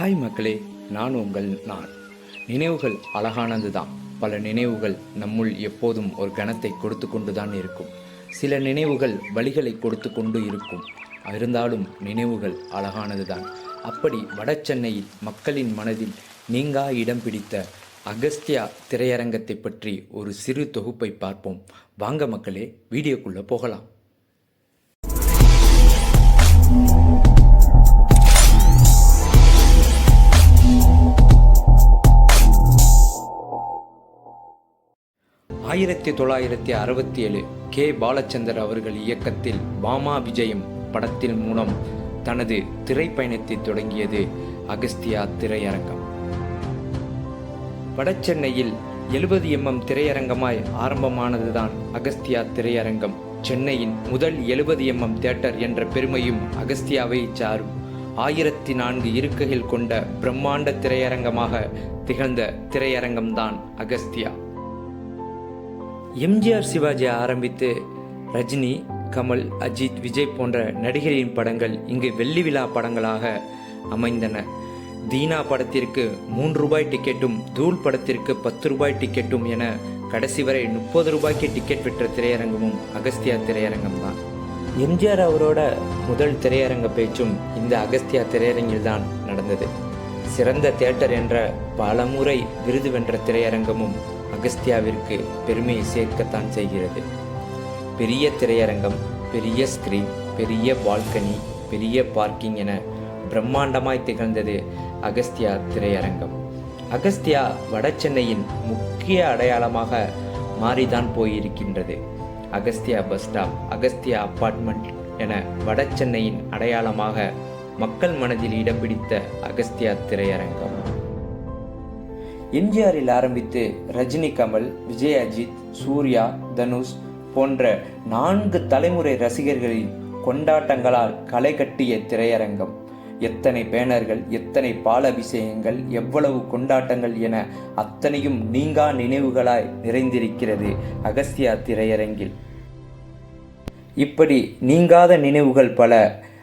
Hi மக்களே நான் உங்கள் நான். நினைவுகள் அழகானது தான் பல நினைவுகள் நம்முள் எப்போதும் ஒரு கணத்தை கொடுத்து கொண்டு தான் இருக்கும். சில நினைவுகள் வழிகளை கொடுத்து கொண்டு இருக்கும். இருந்தாலும் நினைவுகள் அழகானது தான் அப்படி வடசென்னையில் மக்களின் மனதில் நீங்கா இடம் பிடித்த அகஸ்தியா திரையரங்கத்தை பற்றி ஒரு சிறு தொகுப்பை பார்ப்போம். வாங்க மக்களே வீடியோக்குள்ளே போகலாம். ஆயிரத்தி தொள்ளாயிரத்தி அறுபத்தி ஏழு கே. பாலச்சந்தர் அவர்கள் இயக்கத்தில் பாமா விஜயம் படத்தின் மூலம் தனது திரைப்பயணத்தை தொடங்கியது அகஸ்தியா திரையரங்கம். வடசென்னையில் எழுபது எம்எம் திரையரங்கமாய் ஆரம்பமானதுதான் அகஸ்தியா திரையரங்கம். சென்னையின் முதல் எழுபது எம்எம் தியேட்டர் என்ற பெருமையும் அகஸ்தியாவை சாரும். ஆயிரத்தி நான்கு இருக்கைகள் கொண்ட பிரம்மாண்ட திரையரங்கமாக திகழ்ந்த திரையரங்கம்தான் அகஸ்தியா. எம்ஜிஆர் சிவாஜி ஆரம்பித்து ரஜினி கமல் அஜித் விஜய் போன்ற நடிகரின் படங்கள் இங்கு வெள்ளி விழா படங்களாக அமைந்தன. தீனா படத்திற்கு மூன்று ரூபாய் டிக்கெட்டும் தூள் படத்திற்கு பத்து ரூபாய் டிக்கெட்டும் என கடைசி வரை முப்பது ரூபாய்க்கு டிக்கெட் விற்ற திரையரங்கமும் அகஸ்தியா திரையரங்கம் தான் எம்ஜிஆர் அவரோட முதல் திரையரங்க பேச்சும் இந்த அகஸ்தியா திரையரங்கில் தான் நடந்தது. சிறந்த தியேட்டர் என்ற பலமுறை விருது வென்ற திரையரங்கமும் அகஸ்தியாவிற்கு பெருமையை சேர்க்கத்தான் செய்கிறது. பெரிய திரையரங்கம் பெரிய ஸ்கிரீன் பெரிய பால்கனி பெரிய பார்க்கிங் என பிரம்மாண்டமாய் திகழ்ந்தது அகஸ்தியா திரையரங்கம். அகஸ்தியா வட சென்னையின் முக்கிய அடையாளமாக மாறிதான் போயிருக்கின்றது. Agastya bus stop Agastya apartment என வட சென்னையின் அடையாளமாக மக்கள் மனதில் இடம் பிடித்த அகஸ்தியா திரையரங்கம். எம்ஜிஆரில் ஆரம்பித்து ரஜினி கமல் விஜய் அஜித் சூர்யா தனுஷ் போன்ற நான்கு தலைமுறை ரசிகர்களின் கொண்டாட்டங்களால் களை கட்டிய திரையரங்கம். எத்தனை பேனர்கள் எத்தனை பாலபிஷேகங்கள் எவ்வளவு கொண்டாட்டங்கள் என அத்தனையும் நீங்கா நினைவுகளாய் நிறைந்திருக்கிறது அகஸ்தியா திரையரங்கில். இப்படி நீங்காத நினைவுகள் பல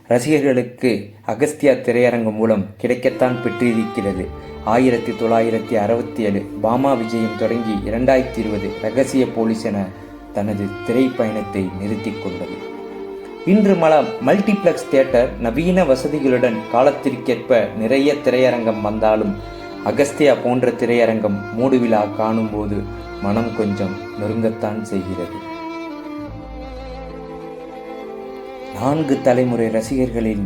ரசிகர்களுக்கு அகஸ்தியா திரையரங்கம் மூலம் கிடைக்கத்தான் பெற்றிருக்கிறது. ஆயிரத்தி தொள்ளாயிரத்தி அறுபத்தி ஏழு பாமா விஜயம் தொடங்கி இரண்டாயிரத்தி இருபது ரகசிய போலீஸ் என தனது திரைப்பயணத்தை நிறுத்தி கொண்டது. இன்று மல மல்டிப்ளெக்ஸ் தியேட்டர் நவீன வசதிகளுடன் காலத்திற்கேற்ப நிறைய திரையரங்கம் வந்தாலும் அகஸ்தியா போன்ற திரையரங்கம் மூடுவிழா காணும்போது மனம் கொஞ்சம் நொறுங்கத்தான் செய்கிறது. நான்கு தலைமுறை ரசிகர்களின்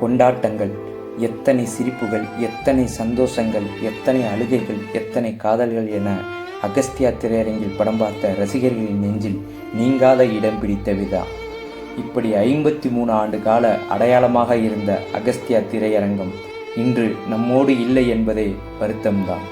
கொண்டாட்டங்கள் எத்தனை சிரிப்புகள் எத்தனை சந்தோஷங்கள் எத்தனை அழுகைகள் எத்தனை காதல்கள் என அகஸ்தியா திரையரங்கில் படம் பார்த்த ரசிகர்களின் நெஞ்சில் நீங்காத இடம் பிடித்த விதா. இப்படி ஐம்பத்தி மூணு ஆண்டு கால அடையாளமாக இருந்த அகஸ்தியா திரையரங்கம் இன்று நம்மோடு இல்லை என்பதே வருத்தம்தான்.